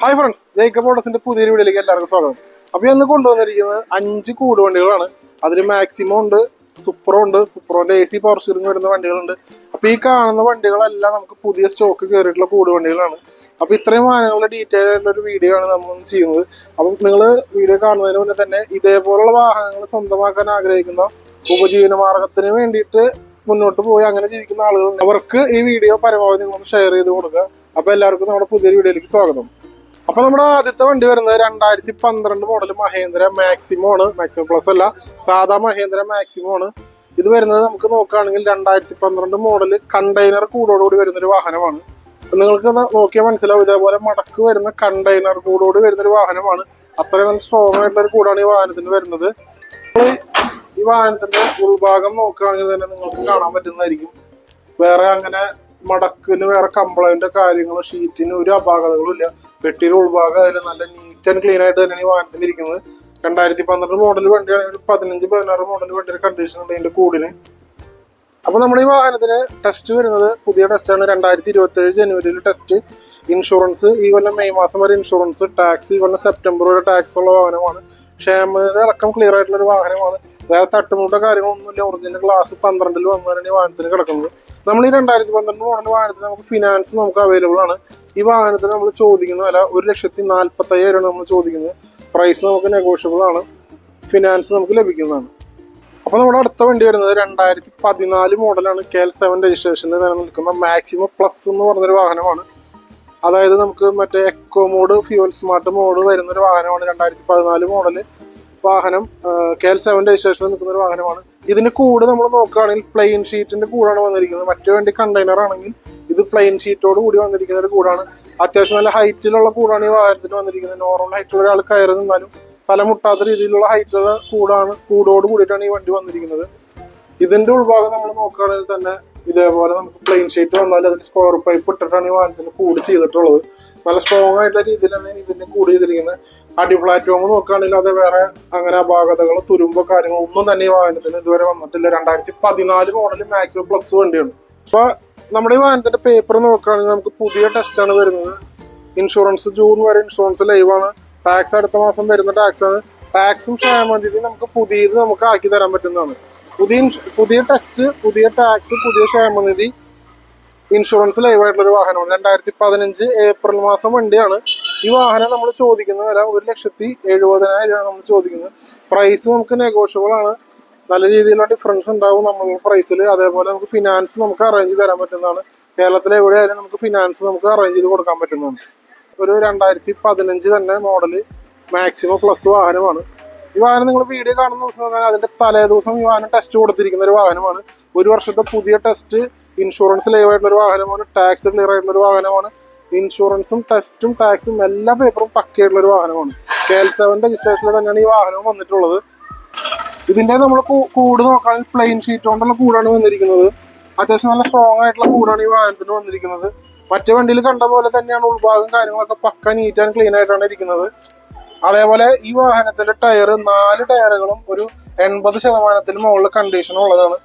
Hi friends Jacob ഓഡസിന്റെ പുതിയ വീഡിയോയിലേക്ക് എല്ലാവർക്കും സ്വാഗതം. അപ്പോൾ ഇന്ന് കൊണ്ടുവന്നിരിക്കുന്നത് അഞ്ച് കൂട് വണ്ടികളാണ്. അതിൽ മാക്സിമം ഉണ്ട് സൂപ്പറോ ഉണ്ട് സൂപ്പറോന്റെ എ സി പവർ സ്റ്റിയറിംഗ് വരുന്ന വണ്ടികളുണ്ട്. അപ്പോൾ ഈ കാണുന്ന വണ്ടികളെല്ലാം നമുക്ക് പുതിയ സ്റ്റോക്ക് കയറിയിട്ടുള്ള കൂട് വണ്ടികളാണ്. അപ്പോൾ ഇത്രയും വാഹനങ്ങളുടെ ഡീറ്റെയിൽ ആയിട്ടുള്ള ഒരു വീഡിയോ ആണ് നമ്മൾ ചെയ്യുന്നത്. അപ്പം നിങ്ങൾ വീഡിയോ കാണുന്നതിന് മുന്നേ തന്നെ ഇതേപോലുള്ള വാഹനങ്ങൾ സ്വന്തമാക്കാൻ ആഗ്രഹിക്കുന്ന ഉപജീവന മാർഗത്തിന് വേണ്ടിയിട്ട് മുന്നോട്ട് പോയി അങ്ങനെ ജീവിക്കുന്ന ആളുകളുണ്ട്. അവർക്ക് ഈ വീഡിയോ പരമാവധി നിങ്ങൾ ഷെയർ ചെയ്ത് കൊടുക്കുക. അപ്പൊ എല്ലാവർക്കും നമ്മുടെ പുതിയ വീഡിയോയിലേക്ക് സ്വാഗതം. അപ്പൊ നമ്മുടെ ആദ്യത്തെ വണ്ടി വരുന്നത് രണ്ടായിരത്തി പന്ത്രണ്ട് മോഡൽ മഹേന്ദ്ര മാക്സിമോ ആണ്. മാക്സിമോ പ്ലസ് അല്ല സാധാ മഹേന്ദ്ര മാക്സിമോ ആണ്. ഇത് വരുന്നത് നമുക്ക് നോക്കുകയാണെങ്കിൽ രണ്ടായിരത്തി പന്ത്രണ്ട് മോഡൽ കണ്ടെയ്നർ കൂടോടുകൂടി വരുന്ന ഒരു വാഹനമാണ്. നിങ്ങൾക്ക് നോക്കിയാൽ മനസ്സിലാവും ഇതേപോലെ മടക്ക് വരുന്ന കണ്ടെയ്നർ കൂടോട് വരുന്ന ഒരു വാഹനമാണ്. അത്രയും നല്ല സ്ട്രോങ് ആയിട്ടുള്ള ഒരു കൂടാണ് ഈ വാഹനത്തിന് വരുന്നത്. വാഹനത്തിന്റെ ഉൾഭാഗം നോക്കുകയാണെങ്കിൽ തന്നെ നിങ്ങൾക്ക് കാണാൻ പറ്റുന്നതായിരിക്കും. വേറെ അങ്ങനെ മടക്കിന് വേറെ കംപ്ലൈന്റ് കാര്യങ്ങളോ ഷീറ്റിന് ഒരു അപാകതകളും ഇല്ല. പെട്ടിയുടെ ഉൾഭാഗം അതിൽ നല്ല നീറ്റ് ആൻഡ് ക്ലീൻ ആയിട്ട് തന്നെയാണ് ഈ വാഹനത്തിൽ ഇരിക്കുന്നത്. രണ്ടായിരത്തി പന്ത്രണ്ട് മോഡൽ വണ്ടിയാണെങ്കിൽ പതിനഞ്ച് പതിനാറ് മോഡൽ വണ്ടിയുടെ കണ്ടീഷൻ ഉണ്ട് അതിന്റെ കൂടിന്. അപ്പൊ നമ്മുടെ ഈ വാഹനത്തിന് ടെസ്റ്റ് വരുന്നത് പുതിയ ടെസ്റ്റാണ് രണ്ടായിരത്തി ഇരുപത്തി ഏഴ് ജനുവരിയിൽ ടെസ്റ്റ് ഇൻഷുറൻസ് ഈ കൊല്ലം മെയ് മാസം വരെ ഇൻഷുറൻസ് ടാക്സ് ഈ കൊല്ലം സെപ്റ്റംബർ വരെ ടാക്സ് ഉള്ള വാഹനമാണ്. ക്ഷേമത അടക്കം ക്ലിയർ ആയിട്ടുള്ള ഒരു വാഹനമാണ്. വേറെ തട്ടുമുട്ട കാര്യങ്ങളൊന്നുമില്ല. ഒറിജിനൽ ക്ലാസ് പന്ത്രണ്ടിൽ വന്നതാണ് ഈ വാഹനത്തിന് കിടക്കുന്നത്. നമ്മൾ ഈ രണ്ടായിരത്തി പന്ത്രണ്ട് മോഡൽ വാഹനത്തിന് നമുക്ക് ഫിനാൻസ് നമുക്ക് അവൈലബിൾ ആണ്. ഈ വാഹനത്തിന് നമ്മൾ ചോദിക്കുന്ന വില ഒരു ലക്ഷത്തി നാൽപ്പത്തി അയ്യായിരമാണ് നമ്മൾ ചോദിക്കുന്നത്. പ്രൈസ് നമുക്ക് നെഗോഷ്യബിൾ ആണ്. ഫിനാൻസ് നമുക്ക് ലഭിക്കുന്നതാണ്. അപ്പോൾ നമ്മുടെ അടുത്ത വണ്ടി വരുന്നത് രണ്ടായിരത്തി പതിനാല് മോഡലാണ് കെ എൽ സെവൻ രജിസ്ട്രേഷനിൽ നിലനിൽക്കുന്ന മാക്സിമം പ്ലസ് എന്ന് പറഞ്ഞൊരു വാഹനമാണ്. അതായത് നമുക്ക് മറ്റേ eco mode fuel smart mode വരുന്ന ഒരു വാഹനമാണ് രണ്ടായിരത്തി പതിനാല് മോഡൽ വാഹനം കെ എൽ സെവൻ രജിസ്ട്രേഷനിൽ നിൽക്കുന്ന ഒരു വാഹനമാണ്. ഇതിന് കൂടെ നമ്മൾ നോക്കുകയാണെങ്കിൽ പ്ലെയിൻ ഷീറ്റിന്റെ കൂടാണ് വന്നിരിക്കുന്നത്. മറ്റു വണ്ടി കണ്ടെയ്നർ ആണെങ്കിൽ ഇത് പ്ലെയിൻ ഷീറ്റോട് കൂടി വന്നിരിക്കുന്ന ഒരു കൂടാണ്. അത്യാവശ്യം നല്ല ഹൈറ്റിലുള്ള കൂടാണ് ഈ വാഹനത്തിന് വന്നിരിക്കുന്നത്. നോർമൽ ഹൈറ്റുള്ള ഒരാൾ കയറി നിന്നാലും തലമുട്ടാത്ത രീതിയിലുള്ള ഹൈറ്റുള്ള കൂടാണ് കൂടോട് കൂടിയിട്ടാണ് ഈ വണ്ടി വന്നിരിക്കുന്നത്. ഇതിന്റെ ഉൾഭാഗം നമ്മൾ നോക്കുകയാണെങ്കിൽ തന്നെ ഇതേപോലെ നമുക്ക് പ്ലെയിൻ ഷീറ്റ് വന്നാൽ അതിൽ സ്ക്വയർ പൈപ്പ് ഇട്ടിട്ടാണ് ഈ വാഹനത്തിന് കൂട് ചെയ്തിട്ടുള്ളത്. നല്ല സ്ട്രോങ് ആയിട്ടുള്ള രീതിയിലാണ് ഇതിന്റെ കൂട് ചെയ്തിരിക്കുന്നത് അടി പ്ലാറ്റ്ഫോം നോക്കുകയാണെങ്കിൽ അത് വേറെ അങ്ങനെ അപാകതകളോ തുരുമ്പോ കാര്യങ്ങളോ ഒന്നും തന്നെ ഈ വാഹനത്തിന് ഇതുവരെ വന്നിട്ടില്ല. രണ്ടായിരത്തി പതിനാല് മോഡൽ മാക്സിമം പ്ലസ് വണ്ടിയാണ്. അപ്പൊ നമ്മുടെ ഈ വാഹനത്തിന്റെ പേപ്പർ നോക്കുകയാണെങ്കിൽ നമുക്ക് പുതിയ ടെസ്റ്റ് ആണ് വരുന്നത്. ഇൻഷുറൻസ് ജൂൺ വരെ ഇൻഷുറൻസ് ലൈവ് ആണ്. ടാക്സ് അടുത്ത മാസം വരുന്ന ടാക്സ് ആണ്. ടാക്സും ക്ഷേമനിധി നമുക്ക് പുതിയത് നമുക്ക് ആക്കി തരാൻ പറ്റുന്നതാണ്. പുതിയ പുതിയ ടെസ്റ്റ് പുതിയ ടാക്സ് പുതിയ ക്ഷേമനിധി ഇൻഷുറൻസ് ലൈവ് ആയിട്ടുള്ള ഒരു വാഹനമാണ്. രണ്ടായിരത്തി പതിനഞ്ച് ഏപ്രിൽ മാസം വണ്ടിയാണ്. ഈ വാഹനം നമ്മൾ ചോദിക്കുന്ന വില ഒരു ലക്ഷത്തി എഴുപതിനായിരം നമ്മൾ ചോദിക്കുന്നത്. പ്രൈസ് നമുക്ക് നെഗോഷ്യബിൾ ആണ്. നല്ല രീതിയിലുള്ള ഡിഫറൻസ് ഉണ്ടാവും നമ്മൾ പ്രൈസിൽ അതേപോലെ നമുക്ക് ഫിനാൻസ് നമുക്ക് അറേഞ്ച് ചെയ്ത് തരാൻ പറ്റുന്നതാണ്. കേരളത്തിലെ എവിടെയായാലും നമുക്ക് ഫിനാൻസ് നമുക്ക് അറേഞ്ച് ചെയ്ത് കൊടുക്കാൻ പറ്റുന്നതാണ്. ഒരു രണ്ടായിരത്തി പതിനഞ്ച് തന്നെ മോഡൽ മാക്സിമം പ്ലസ് വാഹനമാണ്. ഈ വാഹനം നിങ്ങൾ വീഡിയോ കാണുന്ന ദിവസം അതിന്റെ തലേ ദിവസം ഈ വാഹനം ടെസ്റ്റ് കൊടുത്തിരിക്കുന്ന ഒരു വാഹനമാണ്. ഒരു വർഷത്തെ പുതിയ ടെസ്റ്റ് ഇൻഷുറൻസ് ലൈവ് ആയിട്ടുള്ള ഒരു വാഹനമാണ്. ടാക്സ് ക്ലിയർ ആയിട്ടുള്ള ഒരു വാഹനമാണ്. ഇൻഷുറൻസും ടെസ്റ്റും ടാക്സും എല്ലാ പേപ്പറും പക്കയായിട്ടുള്ള ഒരു വാഹനമാണ്. കെ എൽ സെവൻ രജിസ്ട്രേഷനിൽ തന്നെയാണ് ഈ വാഹനം വന്നിട്ടുള്ളത്. ഇതിന്റെ നമ്മൾ കൂട് നോക്കുകയാണെങ്കിൽ പ്ലെയിൻ ഷീറ്റ് കൊണ്ടുള്ള കൂടാണ് വന്നിരിക്കുന്നത്. അത്യാവശ്യം നല്ല സ്ട്രോങ് ആയിട്ടുള്ള കൂടാണ് ഈ വാഹനത്തിന് വന്നിരിക്കുന്നത്. മറ്റേ വണ്ടിയിൽ കണ്ട പോലെ തന്നെയാണ് ഉൾഭാഗം കാര്യങ്ങളൊക്കെ പക്ക നീറ്റ് ആൻഡ് ക്ലീൻ ആയിട്ടാണ് ഇരിക്കുന്നത്. അതേപോലെ ഈ വാഹനത്തിലെ ടയർ നാല് ടയറുകളും ഒരു എൺപത് ശതമാനത്തിൽ മുകളിൽ കണ്ടീഷൻ ഉള്ളതാണ്.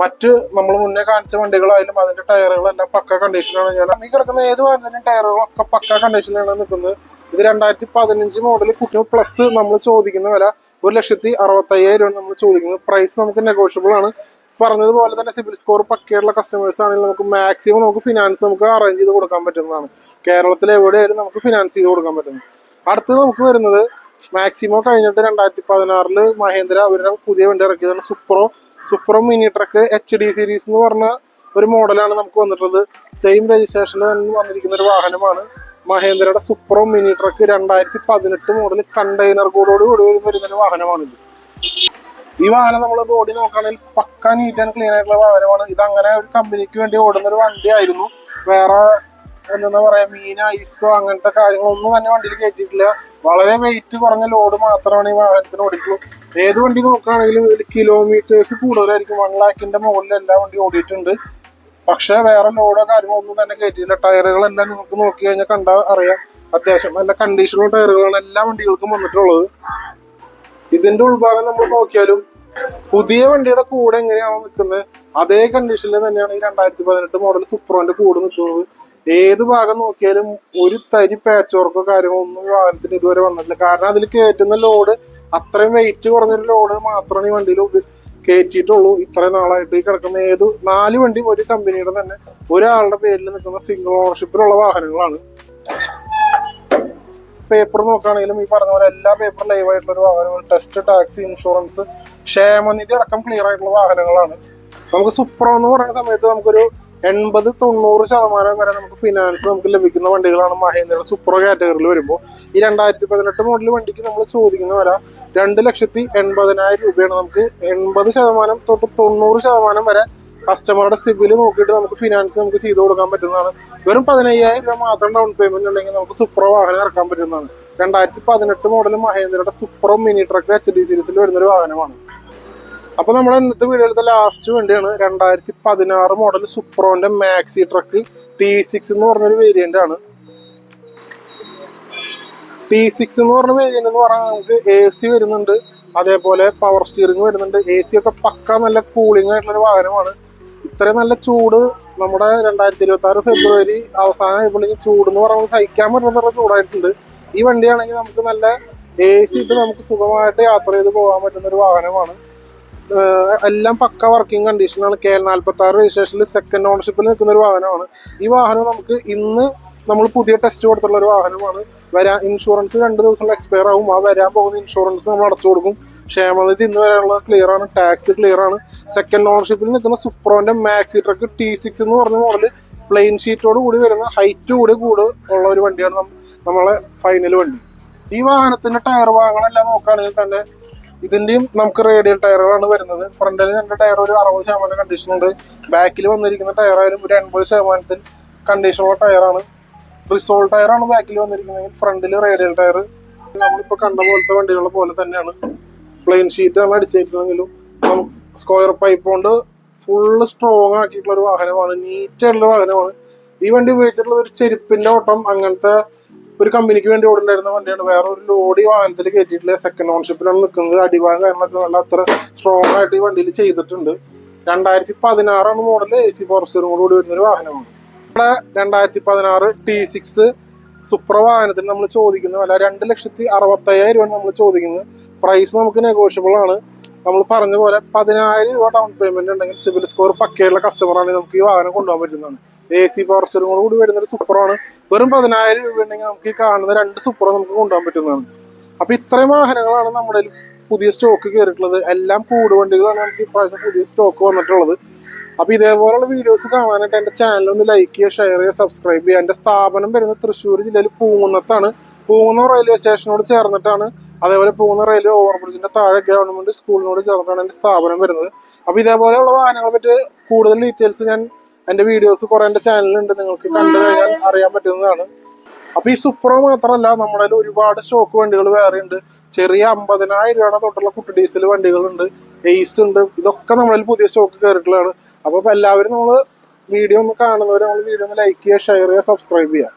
മറ്റ് നമ്മൾ മുന്നേ കാണിച്ച വണ്ടികളായാലും അതിന്റെ ടയറുകളെല്ലാം പക്ക കണ്ടീഷനാണ് ഞാൻ ഈ കിടക്കുന്ന ഏത് വാഹനത്തിന്റെ ടയറുകളും ഒക്കെ പക്ക കണ്ടീഷനിലാണ് നിൽക്കുന്നത്. ഇത് രണ്ടായിരത്തി പതിനഞ്ച് മോഡൽ കുട്ടി പ്ലസ് നമ്മൾ ചോദിക്കുന്ന വില ഒരു ലക്ഷത്തി അറുപത്തയ്യായിരം രൂപ നമ്മൾ ചോദിക്കുന്നത്. പ്രൈസ് നമുക്ക് നെഗോഷ്യബിൾ ആണ്. പറഞ്ഞതുപോലെ തന്നെ സിബിൽ സ്കോർ പക്കയുള്ള കസ്റ്റമേഴ്സ് ആണെങ്കിൽ നമുക്ക് മാക്സിമം നമുക്ക് ഫിനാൻസ് നമുക്ക് അറേഞ്ച് ചെയ്ത് കൊടുക്കാൻ പറ്റുന്നതാണ്. കേരളത്തിൽ എവിടെയായാലും നമുക്ക് ഫിനാൻസ് ചെയ്ത് കൊടുക്കാൻ പറ്റുന്നത് അടുത്തത് നമുക്ക് വരുന്നത് മാക്സിമോ കഴിഞ്ഞിട്ട് രണ്ടായിരത്തി പതിനാറിൽ മഹേന്ദ്ര അവരുടെ പുതിയ വണ്ടി ഇറക്കിയതാണ് Supro Supro mini truck H D series എന്ന് പറഞ്ഞ ഒരു മോഡലാണ് നമുക്ക് വന്നിട്ടുള്ളത്. സെയിം രജിസ്ട്രേഷനിൽ തന്നെ വന്നിരിക്കുന്ന ഒരു വാഹനമാണ്. മഹേന്ദ്രയുടെ സുപ്രോ മിനി ട്രക്ക് രണ്ടായിരത്തി പതിനെട്ട് മോഡൽ കണ്ടെയ്നർ കൂടോട് കൂടി വരുന്ന ഒരു വാഹനമാണിത് ഈ വാഹനം നമ്മൾ ബോഡി നോക്കുകയാണെങ്കിൽ പക്ക നീറ്റ് ആൻഡ് ക്ലീൻ ആയിട്ടുള്ള വാഹനമാണ്. ഇത് അങ്ങനെ ഒരു കമ്പനിക്ക് വേണ്ടി ഓടുന്ന ഒരു വണ്ടി ആയിരുന്നു വേറെ എന്താ പറയാ മീൻ ഐസോ അങ്ങനത്തെ കാര്യങ്ങളൊന്നും തന്നെ വണ്ടിയിൽ കയറ്റിയിട്ടില്ല വളരെ വെയിറ്റ് കുറഞ്ഞ ലോഡ് മാത്രമാണ് ഈ വാഹനത്തിന് ഓടിക്കുള്ളൂ. ഏത് വണ്ടി നോക്കുകയാണെങ്കിലും കിലോമീറ്റേഴ്സ് കൂടുതലായിരിക്കും. വൺ ലാക്കിന്റെ മുകളിൽ എല്ലാ വണ്ടി ഓടിയിട്ടുണ്ട്. പക്ഷെ വേറെ ലോഡോ കാര്യമോ ഒന്നും തന്നെ കയറ്റിയില്ല ടയറുകളെല്ലാം നിങ്ങൾക്ക് നോക്കി കഴിഞ്ഞാൽ കണ്ടാൽ അറിയാം. അത്യാവശ്യം നല്ല കണ്ടീഷനുള്ള ടയറുകളാണ് എല്ലാ വണ്ടികൾക്കും വന്നിട്ടുള്ളത്. ഇതിന്റെ ഉൾഭാഗം നമ്മൾ നോക്കിയാലും പുതിയ വണ്ടിയുടെ കൂടെ എങ്ങനെയാണോ നിൽക്കുന്നത് അതേ കണ്ടീഷനിൽ തന്നെയാണ് ഈ രണ്ടായിരത്തി പതിനെട്ട് മോഡൽ സുപ്രോന്റെ കൂടെ നിൽക്കുന്നത്. ഏത് ഭാഗം നോക്കിയാലും ഒരു തരി പാച്ച് വർക്കോ കാര്യങ്ങളോ ഒന്നും വാഹനത്തിന് ഇതുവരെ വന്നിട്ടില്ല. കാരണം അതിൽ കയറ്റുന്ന ലോഡ് അത്രയും വെയിറ്റ് കുറഞ്ഞൊരു ലോഡ് മാത്രമാണ് ഈ വണ്ടിയിൽ കയറ്റിയിട്ടുള്ളൂ ഇത്രയും നാളായിട്ട് ഈ കിടക്കുന്ന ഏത് നാല് വണ്ടി ഒരു കമ്പനിയുടെ തന്നെ ഒരാളുടെ പേരിൽ നിൽക്കുന്ന സിംഗിൾ ഓണർഷിപ്പിലുള്ള വാഹനങ്ങളാണ്. പേപ്പർ നോക്കുകയാണെങ്കിലും ഈ പറഞ്ഞ പോലെ എല്ലാ പേപ്പറും ലൈവ് ആയിട്ടുള്ള ഒരു വാഹനങ്ങൾ ടെസ്റ്റ് ടാക്സി ഇൻഷുറൻസ് ക്ഷേമനിധി അടക്കം ക്ലിയർ ആയിട്ടുള്ള വാഹനങ്ങളാണ്. നമുക്ക് സുപ്രോ എന്ന് പറയുന്ന സമയത്ത് നമുക്കൊരു എൺപത് തൊണ്ണൂറ് ശതമാനം വരെ നമുക്ക് ഫിനാൻസ് നമുക്ക് ലഭിക്കുന്ന വണ്ടികളാണ് മഹേന്ദ്രയുടെ സൂപ്പർ കാറ്റഗറിയിൽ വരുമ്പോൾ ഈ രണ്ടായിരത്തി പതിനെട്ട് മോഡൽ വണ്ടിക്ക് നമ്മൾ ചോദിക്കുന്ന വില രണ്ട് ലക്ഷത്തി എൺപതിനായിരം രൂപയാണ്. നമുക്ക് എൺപത് ശതമാനം തൊട്ട് തൊണ്ണൂറ് ശതമാനം വരെ കസ്റ്റമറുടെ സിബിൽ നോക്കിയിട്ട് നമുക്ക് ഫിനാൻസ് നമുക്ക് ചെയ്തു കൊടുക്കാൻ പറ്റുന്നതാണ്. വെറും പതിനയ്യായിരം രൂപ മാത്രം ഡൗൺ പേയ്മെന്റ് ഉണ്ടെങ്കിൽ നമുക്ക് സൂപ്പർ വാഹനം ഇറക്കാൻ പറ്റുന്നതാണ്. രണ്ടായിരത്തി പതിനെട്ട് model മഹേന്ദ്രയുടെ super mini truck H D സീരീസിൽ വരുന്ന ഒരു വാഹനമാണ്. അപ്പൊ നമ്മുടെ ഇന്നത്തെ വീഡിയോയിലത്തെ ലാസ്റ്റ് വണ്ടിയാണ് രണ്ടായിരത്തി പതിനാറ് മോഡൽ സുപ്രോന്റെ മാക്സി ട്രക്ക് ടി സിക്സ് എന്ന് പറഞ്ഞൊരു വേരിയന്റ് ആണ്. ടി സിക്സ് എന്ന് പറഞ്ഞ വേരിയന്റ് എന്ന് പറഞ്ഞാൽ നമുക്ക് എ സി വരുന്നുണ്ട്. അതേപോലെ പവർ സ്റ്റിയറിംഗ് വരുന്നുണ്ട്. എ സി ഒക്കെ പക്ക നല്ല കൂളിംഗ് ആയിട്ടുള്ള ഒരു വാഹനമാണ്. ഇത്രയും നല്ല ചൂട് നമ്മുടെ രണ്ടായിരത്തി ഇരുപത്തി ആറ് ഫെബ്രുവരി അവസാനം ആയപ്പോഴേക്കും ചൂട് എന്ന് പറയുമ്പോൾ സഹിക്കാൻ പറ്റുന്ന ചൂടായിട്ടുണ്ട്. ഈ വണ്ടിയാണെങ്കിൽ നമുക്ക് നല്ല എ സി ഇട്ട് നമുക്ക് സുഖമായിട്ട് യാത്ര ചെയ്ത് പോകാൻ പറ്റുന്ന ഒരു വാഹനമാണ്. എല്ലാം പക്ക വർക്കിംഗ് കണ്ടീഷനാണ് കെ എൽ നാൽപ്പത്തി ആറ് രജിസ്ട്രേഷനിൽ സെക്കൻഡ് ഓണർഷിപ്പിൽ നിൽക്കുന്ന ഒരു വാഹനമാണ്. ഈ വാഹനം നമുക്ക് ഇന്ന് നമ്മൾ പുതിയ ടെസ്റ്റ് കൊടുത്തുള്ള ഒരു വാഹനമാണ്. വരാ ഇൻഷുറൻസ് രണ്ട് ദിവസം എക്സ്പയർ ആവും. ആ വരാൻ പോകുന്ന ഇൻഷുറൻസ് നമ്മൾ അടച്ചു കൊടുക്കും. ക്ഷേമനിധി ഇന്ന് വരെയുള്ള ക്ലിയർ ആണ്. ടാക്സ് ക്ലിയർ ആണ്. സെക്കൻഡ് ഓണർഷിപ്പിൽ നിൽക്കുന്ന സുപ്രോന്റെ മാക്സി ട്രക്ക് ടി സിക്സ് എന്ന് പറഞ്ഞ മോഡൽ പ്ലെയിൻ ഷീറ്റോട് കൂടി വരുന്ന ഹൈറ്റ് കൂടി കൂട് ഉള്ള ഒരു വണ്ടിയാണ് നമ്മളെ ഫൈനൽ വണ്ടി. ഈ വാഹനത്തിന്റെ ടയർ ഭാഗങ്ങളെല്ലാം നോക്കുകയാണെങ്കിൽ തന്നെ ഇതിന്റെയും നമുക്ക് റേഡിയൽ ടയറുകളാണ് വരുന്നത്. ഫ്രണ്ടിൽ രണ്ട് ടയർ ഒരു അറുപത് ശതമാനം കണ്ടീഷൻ ഉണ്ട്. ബാക്കിൽ വന്നിരിക്കുന്ന ടയർ ആയാലും ഒരു എൺപത് ശതമാനത്തിൽ കണ്ടീഷനുള്ള ടയറാണ് റിസോൾ ടയറാണ് ബാക്കിൽ വന്നിരിക്കുന്നത് ഫ്രണ്ടിൽ റേഡിയൽ ടയർ നമ്മളിപ്പോ കണ്ട പോലത്തെ വണ്ടികളെ പോലെ തന്നെയാണ്. പ്ലെയിൻ ഷീറ്റാണ് അടിച്ചേക്കുന്നതെങ്കിലും സ്ക്വയർ പൈപ്പ് കൊണ്ട് ഫുള്ള് സ്ട്രോങ് ആക്കിയിട്ടുള്ള ഒരു വാഹനമാണ്. നീറ്റ് ആയിട്ടുള്ള വാഹനമാണ്. ഈ വണ്ടി ഉപയോഗിച്ചിട്ടുള്ള ഒരു ചെരുപ്പിന്റെ ഓട്ടം അങ്ങനത്തെ ഒരു കമ്പനിക്ക് വേണ്ടി ഓടുണ്ടായിരുന്ന വണ്ടിയാണ്. വേറെ ഒരു ലോഡി വാഹനത്തിൽ കയറ്റിയിട്ടില്ല. സെക്കൻഡ് ഓൺഷിപ്പിലാണ് നിൽക്കുന്നത്. അടിഭാഗം കാര്യങ്ങളൊക്കെ നല്ല അത്ര സ്ട്രോങ് ആയിട്ട് ഈ വണ്ടിയിൽ ചെയ്തിട്ടുണ്ട്. രണ്ടായിരത്തി പതിനാറാണ് മോഡൽ എ സി കൂടെ കൂടി വരുന്ന ഒരു വാഹനമാണ് നമ്മുടെ രണ്ടായിരത്തി പതിനാറ് ടി സിക്സ് സൂപ്പർ വാഹനത്തിന് നമ്മൾ ചോദിക്കുന്നത് വില രണ്ട് ലക്ഷത്തി അറുപത്തയ്യായിരം രൂപയാണ് നമ്മൾ ചോദിക്കുന്നത്. പ്രൈസ് നമുക്ക് നെഗോഷ്യബിൾ ആണ്. നമ്മൾ പറഞ്ഞ പോലെ പതിനായിരം രൂപ ഡൗൺ പേയ്മെന്റ് ഉണ്ടെങ്കിൽ സിവിൽ സ്കോർ പക്കയുള്ള കസ്റ്റമർ ആണെങ്കിൽ നമുക്ക് ഈ വാഹനം കൊണ്ടുപോകാൻ പറ്റുന്നതാണ്. എ സി പവർ കൂടി വരുന്ന ഒരു സൂപ്പറാണ്. വെറും പതിനായിരം രൂപ ഉണ്ടെങ്കിൽ നമുക്ക് ഈ കാണുന്ന രണ്ട് സൂപ്പർ നമുക്ക് കൊണ്ടുപോകാൻ പറ്റുന്നതാണ്. അപ്പൊ ഇത്രയും വാഹനങ്ങളാണ് നമ്മുടെ പുതിയ സ്റ്റോക്ക് കയറിയിട്ടുള്ളത്. എല്ലാം കൂടുവണ്ടികളാണ് നമുക്ക് ഇപ്രാവശ്യം പുതിയ സ്റ്റോക്ക് വന്നിട്ടുള്ളത്. അപ്പൊ ഇതേപോലുള്ള വീഡിയോസ് കാണാനായിട്ട് എന്റെ ചാനൽ ഒന്ന് ലൈക്ക് ചെയ്യുക ഷെയർ ചെയ്യുക സബ്സ്ക്രൈബ് ചെയ്യുക. എന്റെ സ്ഥാപനം വരുന്നത് തൃശ്ശൂർ ജില്ലയിൽ പൂങ്ങുന്നത്താണ്. പൂങ്ങുന്ന റെയിൽവേ സ്റ്റേഷനോട് ചേർന്നിട്ടാണ്. അതേപോലെ പൂങ്ങുന്ന റെയിൽവേ ഓവർബ്രിഡ്ജിന്റെ താഴെ ഗവൺമെന്റ് സ്കൂളിനോട് ചേർന്നിട്ടാണ് എന്റെ സ്ഥാപനം വരുന്നത്. അപ്പൊ ഇതേപോലെയുള്ള വാഹനങ്ങളെ പറ്റി കൂടുതൽ ഡീറ്റെയിൽസ് ഞാൻ എന്റെ വീഡിയോസ് കുറെ എന്റെ ചാനലുണ്ട് നിങ്ങൾക്ക് കണ്ടു കഴിഞ്ഞാൽ അറിയാൻ പറ്റുന്നതാണ്. അപ്പൊ ഈ സുപ്രോ മാത്രമല്ല നമ്മുടെ ഒരുപാട് സ്റ്റോക്ക് വണ്ടികൾ വേറെ ഉണ്ട്. ചെറിയ അമ്പതിനായിരം രൂപയുടെ തൊട്ടുള്ള കുട്ടി ഡീസൽ വണ്ടികളുണ്ട് എയ്സ് ഉണ്ട്. ഇതൊക്കെ നമ്മളിൽ പുതിയ സ്റ്റോക്ക് കയറിയിട്ടുള്ളതാണ് അപ്പൊ എല്ലാവരും നമ്മൾ വീഡിയോ ഒന്ന് കാണുന്നവർ നമ്മൾ വീഡിയോ ഒന്ന് ലൈക്ക് ചെയ്യുക ഷെയർ ചെയ്യുക സബ്സ്ക്രൈബ് ചെയ്യുക.